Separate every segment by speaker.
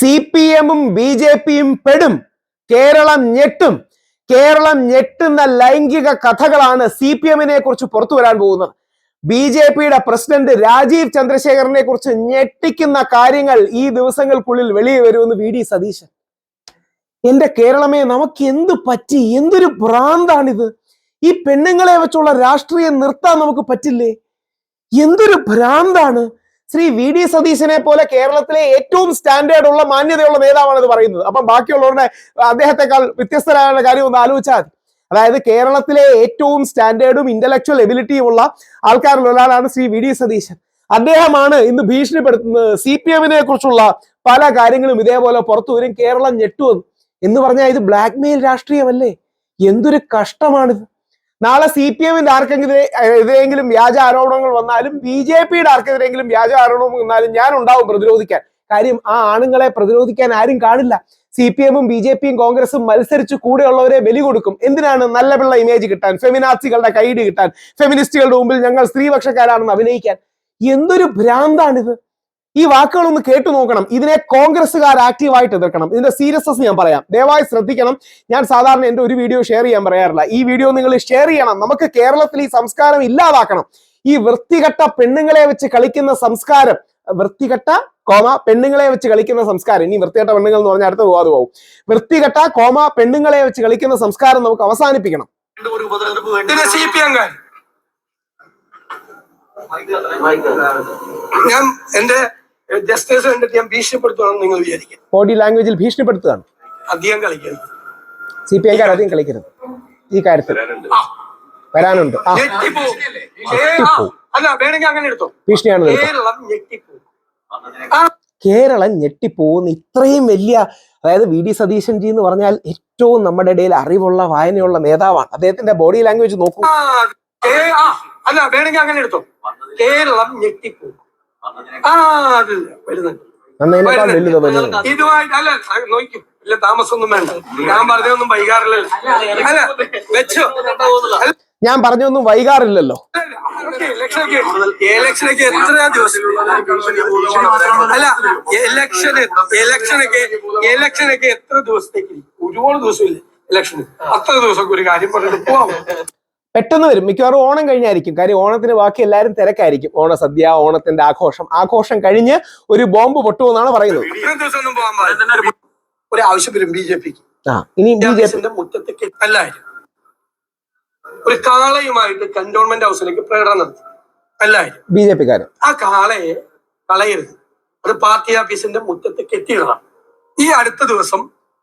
Speaker 1: C P എമ്മും B J പിയും പെടും. കേരളം ഞെട്ടും. കേരളം ഞെട്ടുന്ന ലൈംഗിക കഥകളാണ് സി പി എമ്മിനെ കുറിച്ച് പുറത്തു വരാൻ പോകുന്നത്. ബി ജെ പിയുടെ പ്രസിഡന്റ് രാജീവ് ചന്ദ്രശേഖരനെ കുറിച്ച് ഞെട്ടിക്കുന്ന കാര്യങ്ങൾ ഈ ദിവസങ്ങൾക്കുള്ളിൽ വെളിയിൽ വരുമെന്ന് വി ഡി സതീശൻ. എന്റെ കേരളമേ നമുക്ക് എന്ത് പറ്റി? എന്തൊരു ഭ്രാന്താണിത്? ഈ പെണ്ണുങ്ങളെ വെച്ചുള്ള രാഷ്ട്രീയം നിർത്താൻ നമുക്ക് പറ്റില്ലേ? എന്തൊരു ഭ്രാന്താണ്? ശ്രീ വി ഡി സതീശനെ പോലെ കേരളത്തിലെ ഏറ്റവും സ്റ്റാൻഡേർഡ് ഉള്ള മാന്യതയുള്ള നേതാവാണ് ഇത് പറയുന്നത്. അപ്പം ബാക്കിയുള്ളവരുടെ അദ്ദേഹത്തെക്കാൾ വ്യത്യസ്തരായ കാര്യം ഒന്ന് ആലോചിച്ചാൽ അതായത് കേരളത്തിലെ ഏറ്റവും സ്റ്റാൻഡേർഡും ഇന്റലക്ച്വൽ എബിലിറ്റിയും ഉള്ള ആൾക്കാരിൽ ഒരാളാണ് ശ്രീ വി ഡി സതീശൻ. അദ്ദേഹമാണ് ഇന്ന് ഭീഷണിപ്പെടുത്തുന്നത്. സി പി എമ്മിനെ കുറിച്ചുള്ള പല കാര്യങ്ങളും ഇതേപോലെ പുറത്തു വരും. കേരളം ഞെട്ടുവെന്ന് എന്ന് പറഞ്ഞാൽ ഇത് ബ്ലാക്ക്മെയിൽ രാഷ്ട്രീയമല്ലേ? എന്തൊരു കഷ്ടമാണിത്. നാളെ സി പി എമ്മിന്റെ ആർക്കെങ്കിലും എതിരെങ്കിലും വ്യാജ ആരോപണങ്ങൾ വന്നാലും ബി ജെ പിയുടെ ആർക്കെതിരെങ്കിലും വ്യാജ ആരോപണം വന്നാലും ഞാൻ ഉണ്ടാവും പ്രതിരോധിക്കാൻ. കാര്യം ആ ആണുങ്ങളെ പ്രതിരോധിക്കാൻ ആരും കാണില്ല. സി പി എമ്മും ബി ജെ പിയും കോൺഗ്രസും മത്സരിച്ച് കൂടെയുള്ളവരെ ബലി കൊടുക്കും. എന്തിനാണ് നല്ല പിള്ള ഇമേജ് കിട്ടാൻ ഫെമിനാസികളുടെ കൈയിടി കിട്ടാൻ ഫെമിനിസ്റ്റുകളുടെ മുമ്പിൽ ഞങ്ങൾ സ്ത്രീപക്ഷക്കാരാണെന്ന് അഭിനയിക്കാൻ? എന്തൊരു ഭ്രാന്താണിത്? ഈ വാക്കുകൾ ഒന്ന് കേട്ടു നോക്കണം. ഇതിനെ കോൺഗ്രസ്സുകാർ ആക്റ്റീവായിട്ട് എതിർക്കണം. ഇതിന്റെ സീരിയസ്നെസ് ഞാൻ പറയാം. ദയവായി ശ്രദ്ധിക്കണം. ഞാൻ സാധാരണ എന്റെ ഒരു വീഡിയോ ഷെയർ ചെയ്യാൻ പറയാറില്ല. ഈ വീഡിയോ നിങ്ങൾ ഷെയർ ചെയ്യണം. നമുക്ക് കേരളത്തിൽ ഈ സംസ്കാരം ഇല്ലാതാക്കണം. ഈ വൃത്തികെട്ട പെണ്ണുങ്ങളെ വെച്ച് കളിക്കുന്ന സംസ്കാരം വൃത്തികെട്ട കോമ പെണ്ണുങ്ങളെ വെച്ച് കളിക്കുന്ന സംസ്കാരം. ഇനി വൃത്തികെട്ട പെണ്ണുങ്ങൾ എന്ന് പറഞ്ഞാൽ അടുത്ത വിവാദം പോകും വൃത്തികെട്ട കോമ പെണ്ണുങ്ങളെ വെച്ച് കളിക്കുന്ന സംസ്കാരം നമുക്ക് അവസാനിപ്പിക്കണം.
Speaker 2: ഞാൻ എന്റെ ജസ്റ്റേഴ്സ് കണ്ടിട്ട് ഞാൻ ഭീഷണിപ്പെടുത്തുവാണെന്ന് നിങ്ങൾ വിചാരിക്കും.
Speaker 1: ബോഡി ലാംഗ്വേജിൽ ഭീഷണിപ്പെടുത്തുകയാണ്.
Speaker 2: അധികം കളിക്കരുത്.
Speaker 1: സി പി ഐക്കാർ അധികം കളിക്കരുത്. ഈ കാര്യത്തിൽ. വരാനുണ്ട്.
Speaker 2: അല്ല വേണമെങ്കിൽ അങ്ങനെ എടുത്തോ.
Speaker 1: ഭീഷണിയാണ്.
Speaker 2: കേരളം ഞെട്ടിപ്പോ. ആ.
Speaker 1: കേരളം ഞെട്ടിപ്പോകുന്ന. ഇത്രയും വലിയ അതായത് വി ഡി സതീശൻ ജി എന്ന് പറഞ്ഞാൽ ഏറ്റവും നമ്മുടെ ഇടയിൽ അറിവുള്ള വായനയുള്ള നേതാവാണ്. അദ്ദേഹത്തിന്റെ ബോഡി ലാംഗ്വേജ് നോക്കൂ.
Speaker 2: അല്ല വേണമെങ്കിൽ അങ്ങനെ എടുത്തോ. കേരളം ഞെട്ടിപ്പോവും ആ അതില്ല വരുന്നുണ്ട്. ഇതുമായിട്ട് അല്ല അത് നോക്കും ഇല്ല താമസമൊന്നും വേണ്ട. ഞാൻ പറഞ്ഞൊന്നും വൈകാറില്ലല്ലോ അല്ല വെച്ചോ.
Speaker 1: ഞാൻ പറഞ്ഞൊന്നും വൈകാറില്ലല്ലോ.
Speaker 2: ഇലക്ഷനൊക്കെ എത്ര ദിവസം? അല്ല ഇലക്ഷന് ഇലക്ഷനൊക്കെ ഇലക്ഷനൊക്കെ എത്ര ദിവസത്തേക്ക്? ഒരുപാട് ദിവസം ദിവസമില്ല ഇലക്ഷന് അത്ര ദിവസമൊക്കെ ഒരു കാര്യം പറഞ്ഞിട്ട് പോവാം.
Speaker 1: പെട്ടെന്ന് വരും. മിക്കവാറും ഓണം കഴിഞ്ഞായിരിക്കും. കാര്യം ഓണത്തിന് ബാക്കി എല്ലാവരും തിരക്കായിരിക്കും. ഓണസദ്യ ഓണത്തിന്റെ ആഘോഷം. ആഘോഷം കഴിഞ്ഞ് ഒരു ബോംബ് പൊട്ടുമെന്നാണ് പറയുന്നത്.
Speaker 2: ഒരു ആവശ്യം വരും ബി ജെ പിക്ക്.
Speaker 1: ആ ഇനി ബി ജെ പി
Speaker 2: മുറ്റത്തേക്ക് അല്ലായിരുന്നു ഒരു കാളയുമായിട്ട് കന്റോൺമെന്റ് ഹൗസിലേക്ക് പ്രകടനം നടത്തി. അല്ലായിരുന്നു
Speaker 1: ബി ജെ പിക്കാരൻ
Speaker 2: ആ കാളയെ കളയരുത്. അത് പാർട്ടി ഓഫീസിന്റെ മുറ്റത്തേക്ക് എത്തിയിടണം. ഈ അടുത്ത ദിവസം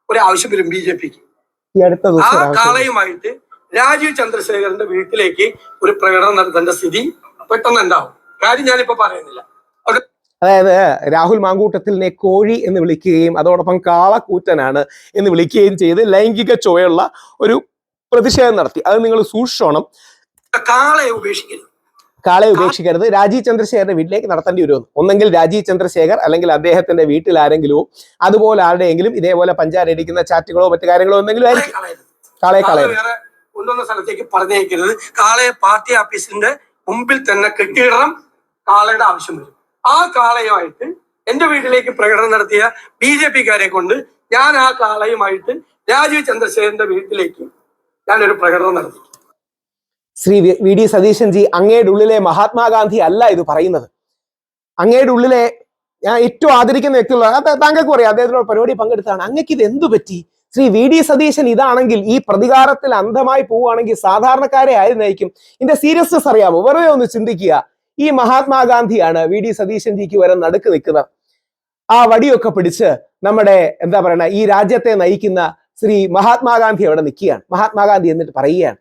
Speaker 2: ഒരു ആവശ്യം വരും ബി ജെ പിക്ക്. ആ. കാളയുമായിട്ട് രാജീവ് ചന്ദ്രശേഖരന്റെ വീട്ടിലേക്ക് ഒരു പ്രകടനം നടത്തേണ്ട സ്ഥിതി പെട്ടെന്ന് ഉണ്ടാവും. കാര്യം ഞാനിപ്പോ പറയുന്നില്ല. അത്
Speaker 1: അതായത് രാഹുൽ മാങ്കൂട്ടത്തിലിനെ കോഴി എന്ന് വിളിക്കുകയും അതോടൊപ്പം കാളക്കൂറ്റനാണ് എന്ന് വിളിക്കുകയും ചെയ്ത് ലൈംഗിക ചുവയുള്ള ഒരു പ്രതിഷേധം നടത്തി. അത് നിങ്ങൾ സൂക്ഷിച്ചോണം.
Speaker 2: കാളയെ ഉപേക്ഷിക്കരുത്.
Speaker 1: കാളെ ഉപേക്ഷിക്കരുത്. രാജീവ് ചന്ദ്രശേഖരന്റെ വീട്ടിലേക്ക് നടത്തേണ്ടി വരുമെന്ന് ഒന്നെങ്കിൽ രാജീവ് ചന്ദ്രശേഖർ അല്ലെങ്കിൽ അദ്ദേഹത്തിന്റെ വീട്ടിൽ ആരെങ്കിലും അതുപോലെ ആരുടെയെങ്കിലും ഇതേപോലെ പഞ്ചാരടിക്കുന്ന ചാറ്റുകളോ മറ്റു കാര്യങ്ങളോ എന്തെങ്കിലും ആയിരിക്കും. കാളയെ കളയരുത്.
Speaker 2: കൊണ്ടുവന്ന സ്ഥലത്തേക്ക് പറഞ്ഞേക്കരുത് കാളയെ പാർട്ടി ഓഫീസിന്റെ മുമ്പിൽ തന്നെ കെട്ടിയിടണം. കാളയുടെ ആവശ്യം വരും. ആ കാളയുമായിട്ട് എന്റെ വീട്ടിലേക്ക് പ്രകടനം നടത്തിയ ബി ജെ പിക്കാരെ കൊണ്ട് ഞാൻ ആ കാളയുമായിട്ട് രാജീവ് ചന്ദ്രശേഖരന്റെ വീട്ടിലേക്ക് ഞാനൊരു പ്രകടനം നടത്തി.
Speaker 1: ശ്രീ വി- ഡി സതീശൻ ജി അങ്ങയുടെ ഉള്ളിലെ മഹാത്മാഗാന്ധി അല്ല ഇത് പറയുന്നത്. അങ്ങയുടെ ഉള്ളിലെ ഞാൻ ഏറ്റവും ആദരിക്കുന്ന വ്യക്തികളാണ് താങ്കൾക്ക് പറയാം അദ്ദേഹത്തിനോട് പരിപാടി പങ്കെടുത്താണ് അങ്ങക്ക് ഇത് എന്തു പറ്റി? ശ്രീ വി ഡി സതീശൻ ഇതാണെങ്കിൽ ഈ പ്രതികാരത്തിൽ അന്ധമായി പോവുകയാണെങ്കിൽ സാധാരണക്കാരെ ആര് നയിക്കും ഇതിന്റെ സീരിയസ്നെസ് അറിയാമോ? വെറുതെ ഒന്ന് ചിന്തിക്കുക. ഈ മഹാത്മാഗാന്ധിയാണ് വി ഡി സതീശൻ ജിക്ക് വരെ നടുക്ക് നിൽക്കുന്നത്. ആ വടിയൊക്കെ പിടിച്ച് നമ്മുടെ എന്താ പറയണ ഈ രാജ്യത്തെ നയിക്കുന്ന ശ്രീ മഹാത്മാഗാന്ധി അവിടെ നിൽക്കുകയാണ്. മഹാത്മാഗാന്ധി എന്നിട്ട് പറയുകയാണ്.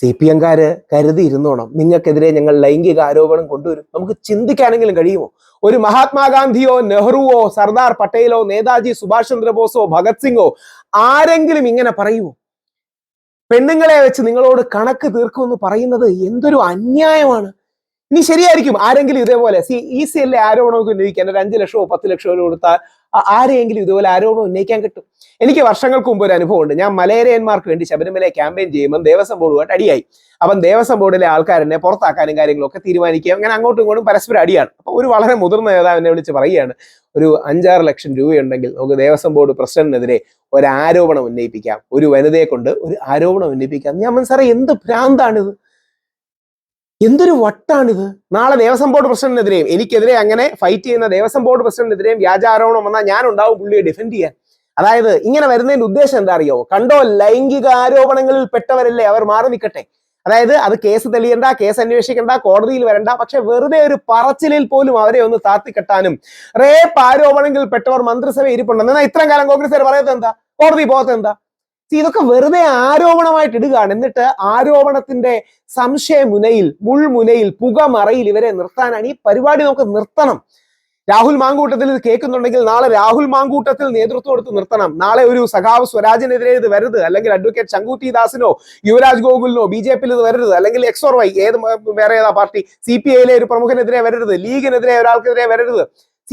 Speaker 1: സി പി എംകാര് കരുതിയിരുന്നോണം. നിങ്ങൾക്കെതിരെ ഞങ്ങൾ ലൈംഗിക ആരോപണം കൊണ്ടുവരും. നമുക്ക് ചിന്തിക്കാനെങ്കിലും കഴിയുമോ? ഒരു മഹാത്മാഗാന്ധിയോ നെഹ്റുവോ സർദാർ പട്ടേലോ നേതാജി സുഭാഷ് ചന്ദ്രബോസോ ഭഗത് സിംഗോ ആരെങ്കിലും ഇങ്ങനെ പറയുമോ? പെണ്ണുങ്ങളെ വെച്ച് നിങ്ങളോട് കണക്ക് തീർക്കുമെന്ന് പറയുന്നത് എന്തൊരു അന്യായമാണ്. ഇനി ശരിയായിരിക്കും. ആരെങ്കിലും ഇതേപോലെ സി ഈസി അല്ലേ ആരോപണമൊക്കെ ഉന്നയിക്കാൻ ഒരു അഞ്ച് ലക്ഷമോ പത്ത് ലക്ഷമോ കൊടുത്താൽ ആരെയെങ്കിലും ഇതുപോലെ ആരോപണം ഉന്നയിക്കാൻ കിട്ടും. എനിക്ക് വർഷങ്ങൾക്ക് മുമ്പ് ഒരു അനുഭവമുണ്ട്. ഞാൻ മലയരയന്മാർക്ക് വേണ്ടി ശബരിമല ക്യാമ്പയിൻ ചെയ്യുമ്പോൾ ദേവസ്വം ബോർഡുമായിട്ട് അടിയായി. അപ്പം ദേവസ്വം ബോർഡിലെ ആൾക്കാരെന്നെ പുറത്താക്കാനും കാര്യങ്ങളൊക്കെ തീരുമാനിക്കുകയും അങ്ങനെ അങ്ങോട്ടും ഇങ്ങോട്ടും പരസ്പരം അടിയാണ്. അപ്പൊ ഒരു വളരെ മുതിർന്ന നേതാവ് എന്നെ വിളിച്ച് പറയുകയാണ് ഒരു അഞ്ചാറ് ലക്ഷം രൂപയുണ്ടെങ്കിൽ നമുക്ക് ദേവസ്വം ബോർഡ് പ്രസിഡന്റിനെതിരെ ഒരു ആരോപണം ഉന്നയിപ്പിക്കാം. ഒരു വനിതയെ കൊണ്ട് ഒരു ആരോപണം ഉന്നയിപ്പിക്കാം. ഞാൻ മനസ്സറിയാം എന്ത് ഭ്രാന്താണിത്? എന്തൊരു വട്ടാണിത്? നാളെ ദേവസ്വം ബോർഡ് പ്രസിഡന്റിനെതിരെയും എനിക്കെതിരെ അങ്ങനെ ഫൈറ്റ് ചെയ്യുന്ന ദേവസ്വം ബോർഡ് പ്രസിഡന്റിനെതിരെയും വ്യാജാരോപണം വന്നാൽ ഞാൻ ഉണ്ടാവും പുള്ളിയെ ഡിഫെൻഡ് ചെയ്യാൻ. അതായത് ഇങ്ങനെ വരുന്നതിന്റെ ഉദ്ദേശം എന്താ അറിയോ കണ്ടോ ലൈംഗിക ആരോപണങ്ങളിൽ പെട്ടവരല്ലേ അവർ മാറി നിൽക്കട്ടെ. അതായത് അത് കേസ് തെളിയണ്ട കേസ് അന്വേഷിക്കണ്ട കോടതിയിൽ വരണ്ട പക്ഷെ വെറുതെ ഒരു പറച്ചിലിൽ പോലും അവരെ ഒന്ന് താത്തിക്കെട്ടാനും റേപ്പ് ആരോപണങ്ങളിൽ പെട്ടവർ മന്ത്രിസഭ ഇരിപ്പുണ്ടെന്ന് എന്നാൽ ഇത്രയും കാലം കോൺഗ്രസ് പറയുന്നത് എന്താ? കോടതി പോകത്ത് എന്താ? See, ഇതൊക്കെ വെറുതെ ആരോപണമായിട്ട് ഇടുകയാണ്. എന്നിട്ട് ആരോപണത്തിന്റെ സംശയമുനയിൽ മുൾമുനയിൽ പുകമറയിൽ ഇവരെ നിർത്താനാണ് ഈ പരിപാടി നമുക്ക് നിർത്തണം. രാഹുൽ മാങ്കൂട്ടത്തിൽ ഇത് കേൾക്കുന്നുണ്ടെങ്കിൽ നാളെ രാഹുൽ മാങ്കൂട്ടത്തിൽ നേതൃത്വം കൊടുത്ത് നിർത്തണം. നാളെ ഒരു സഖാവ് സ്വരാജിനെതിരെ ഇത് വരരുത്. അല്ലെങ്കിൽ അഡ്വക്കേറ്റ് ശങ്കുത്തി ദാസിനോ യുവരാജ് ഗോകുലിനോ ബി ജെ പിയിൽ ഇത് വരരുത്. അല്ലെങ്കിൽ എക്സ് ഓർ വൈ ഏത് വേറെ ഏതാ പാർട്ടി സി പി ഐയിലെ ഒരു പ്രമുഖനെതിരെ വരരുത്. ലീഗിനെതിരെ ഒരാൾക്കെതിരെ വരരുത്.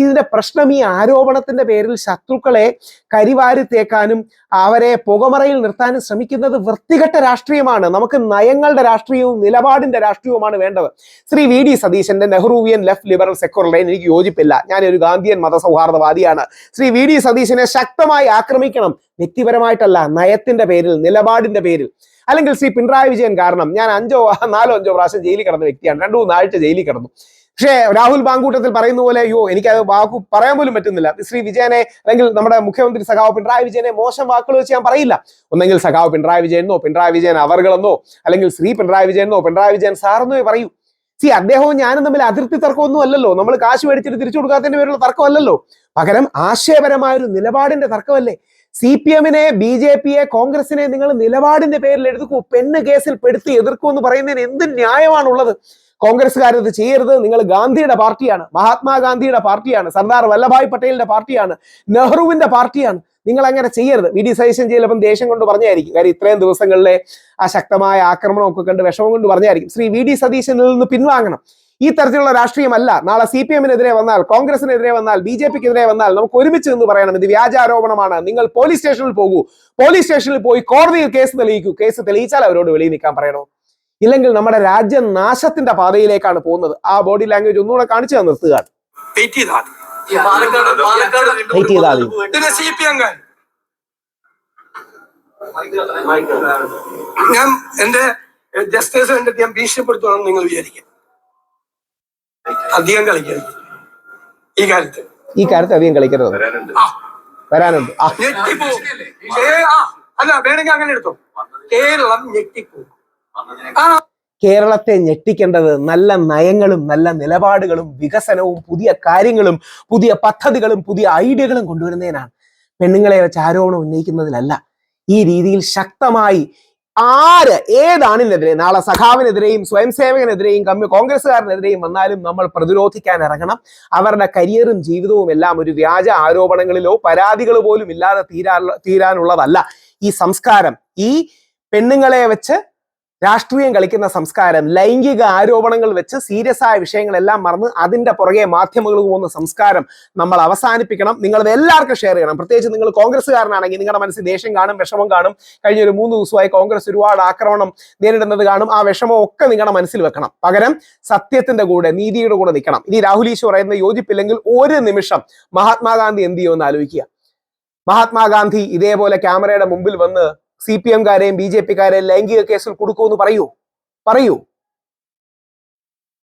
Speaker 1: ഇതിന്റെ പ്രശ്നം ഈ ആരോപണത്തിന്റെ പേരിൽ ശത്രുക്കളെ കരിവാരി തേക്കാനും അവരെ പുകമറയിൽ നിർത്താനും ശ്രമിക്കുന്നത് വൃത്തികെട്ട രാഷ്ട്രീയമാണ്. നമുക്ക് നയങ്ങളുടെ രാഷ്ട്രീയവും നിലപാടിന്റെ രാഷ്ട്രീയവുമാണ് വേണ്ടത്. ശ്രീ വി ഡി സതീശന്റെ Nehruvian left liberal secular line എനിക്ക് യോജിപ്പില്ല. ഞാനൊരു ഗാന്ധിയൻ മതസൗഹാർദ്ദവാദിയാണ്. ശ്രീ വി ഡി സതീശനെ ശക്തമായി ആക്രമിക്കണം. വ്യക്തിപരമായിട്ടല്ല നയത്തിന്റെ പേരിൽ നിലപാടിന്റെ പേരിൽ. അല്ലെങ്കിൽ ശ്രീ പിണറായി വിജയൻ കാരണം ഞാൻ അഞ്ചോ നാലോ അഞ്ചോ പ്രാവശ്യം ജയിലിൽ കിടന്ന വ്യക്തിയാണ്. രണ്ടു മൂന്നാഴ്ച ജയിലിൽ കിടന്നു. പക്ഷേ രാഹുൽ ബാങ്കൂട്ടത്തിൽ പറയുന്ന പോലെ അയ്യോ എനിക്ക് അത് വാക്കു പറയാൻ പോലും പറ്റുന്നില്ല. ശ്രീ വിജയനെ അല്ലെങ്കിൽ നമ്മുടെ മുഖ്യമന്ത്രി സഖാവ് പിണറായി വിജയനെ മോശം വാക്കുകൾ വെച്ച് ഞാൻ പറയില്ല. ഒന്നെങ്കിൽ സഖാവ് പിണറായി വിജയനോ പിണറായി വിജയൻ അവർകളെന്നോ അല്ലെങ്കിൽ ശ്രീ പിണറായി വിജയനോ പിണറായി വിജയൻ സാറെന്നോ പറയൂ. സി അദ്ദേഹവും ഞാനും തമ്മിൽ അതിർത്തി തർക്കമൊന്നും അല്ലല്ലോ. നമ്മൾ കാശ് മേടിച്ചിട്ട് തിരിച്ചു കൊടുക്കാത്തതിന്റെ പേരുള്ള തർക്കമല്ലല്ലോ. പകരം ആശയപരമായ ഒരു നിലപാടിന്റെ തർക്കമല്ലേ? സി പി എമ്മിനെ ബി ജെ പിയെ കോൺഗ്രസിനെ നിങ്ങൾ നിലപാടിന്റെ പേരിൽ എഴുതുക്കൂ പെണ്ണ് കേസിൽ പെടുത്തി എതിർക്കൂ എന്ന് പറയുന്നതിന് എന്ത് ന്യായമാണുള്ളത്? കോൺഗ്രസ്സുകാരത് ചെയ്യരുത്. നിങ്ങൾ ഗാന്ധിയുടെ പാർട്ടിയാണ്. മഹാത്മാഗാന്ധിയുടെ പാർട്ടിയാണ്. സർദാർ വല്ലഭായ് പട്ടേലിന്റെ പാർട്ടിയാണ്. നെഹ്റുവിന്റെ പാർട്ടിയാണ്. നിങ്ങൾ അങ്ങനെ ചെയ്യരുത്. വി ഡി സതീശൻ ചിലപ്പം ദേഷ്യം കൊണ്ട് പറഞ്ഞായിരിക്കും. കാര്യം ഇത്രയും ദിവസങ്ങളിലെ ആ ശക്തമായ ആക്രമണമൊക്കെ കണ്ട് വിഷമം കൊണ്ട് പറഞ്ഞായിരിക്കും. ശ്രീ വി ഡി സതീശനിൽ നിന്ന് പിൻവാങ്ങണം. ഈ തരത്തിലുള്ള രാഷ്ട്രീയമല്ല. നാളെ സി പി എമ്മിനെതിരെ വന്നാൽ കോൺഗ്രസിനെതിരെ വന്നാൽ ബി ജെ പിക്കെതിരെ വന്നാൽ നമുക്ക് ഒരുമിച്ച് നിന്ന് പറയണം. ഇത് വ്യാജാരോപണമാണ്. നിങ്ങൾ പോലീസ് സ്റ്റേഷനിൽ പോകൂ. പോലീസ് സ്റ്റേഷനിൽ പോയി കോടതിയിൽ കേസ് തെളിയിക്കൂ. കേസ് തെളിയിച്ചാൽ അവരോട് വെളിയിൽ നിൽക്കാൻ പറയണോ? ഇല്ലെങ്കിൽ നമ്മുടെ രാജ്യനാശത്തിന്റെ പാതയിലേക്കാണ് പോകുന്നത്. ആ ബോഡി ലാംഗ്വേജ് ഒന്നുകൂടെ കാണിച്ചു തന്നെ നിർത്തുകയാണ്.
Speaker 2: ഞാൻ എന്റെ ജസ്റ്റിസ് കണ്ടിട്ട് ഞാൻ ഭീഷണിപ്പെടുത്തണമെന്ന് നിങ്ങൾ വിചാരിക്കും. അധികം കളിക്കരുത്. ഈ കാര്യത്തിൽ.
Speaker 1: ഈ കാര്യത്തിൽ അധികം കളിക്കരുത്.
Speaker 3: വരാനുണ്ട്.
Speaker 2: അല്ല വേണമെങ്കിൽ അങ്ങനെ എടുത്തോ. കേരളം ഞെട്ടിപ്പോ. ആ
Speaker 1: കേരളത്തെ ഞെട്ടിക്കേണ്ടത് നല്ല നയങ്ങളും നല്ല നിലപാടുകളും വികസനവും പുതിയ കാര്യങ്ങളും പുതിയ പദ്ധതികളും പുതിയ ഐഡിയകളും കൊണ്ടുവരുന്നതിനാണ്. പെണ്ണുങ്ങളെ വെച്ച് ആരോപണം ഉന്നയിക്കുന്നതിലല്ല. ഈ രീതിയിൽ ശക്തമായി ആര് ഏതാണിനെതിരെ നാളെ സഖാവിനെതിരെയും സ്വയം സേവകനെതിരെയും കമ്മ്യൂ കോൺഗ്രസ്സുകാരനെതിരെയും വന്നാലും നമ്മൾ പ്രതിരോധിക്കാൻ ഇറങ്ങണം. അവരുടെ കരിയറും ജീവിതവും എല്ലാം ഒരു വ്യാജ ആരോപണങ്ങളിലോ പരാതികൾ പോലും ഇല്ലാതെ തീരാ തീരാനുള്ളതല്ല ഈ സംസ്കാരം. ഈ പെണ്ണുങ്ങളെ വെച്ച് രാഷ്ട്രീയം കളിക്കുന്ന സംസ്കാരം ലൈംഗിക ആരോപണങ്ങൾ വെച്ച് സീരിയസ് ആയ വിഷയങ്ങളെല്ലാം മറന്ന് അതിന്റെ പുറകെ മാധ്യമങ്ങൾ പോകുന്ന സംസ്കാരം നമ്മൾ അവസാനിപ്പിക്കണം. നിങ്ങൾ എല്ലാവർക്കും ഷെയർ ചെയ്യണം. പ്രത്യേകിച്ച് നിങ്ങൾ കോൺഗ്രസ്സുകാരനാണെങ്കിൽ നിങ്ങളുടെ മനസ്സിൽ ദേഷ്യം കാണും വിഷമം കാണും. കഴിഞ്ഞ ഒരു മൂന്ന് ദിവസമായി കോൺഗ്രസ് ഒരുപാട് ആക്രമണം നേരിടുന്നത് കാണും. ആ വിഷമം ഒക്കെ നിങ്ങളുടെ മനസ്സിൽ വെക്കണം. പകരം സത്യത്തിന്റെ കൂടെ നീതിയുടെ കൂടെ നിൽക്കണം. ഇനി രാഹുൽ ഈശ്വർ പറയുന്ന യോജിപ്പില്ലെങ്കിൽ ഒരു നിമിഷം മഹാത്മാഗാന്ധി എന്ത് ചെയ്യുമെന്ന് ആലോചിക്കുക. മഹാത്മാഗാന്ധി ഇതേപോലെ ക്യാമറയുടെ മുമ്പിൽ വന്ന് സി പി എംകാരെയും ബി ജെ പിക്കാരെയും ലൈംഗിക കേസിൽ കൊടുക്കുമെന്ന് പറയൂ. പറയൂ.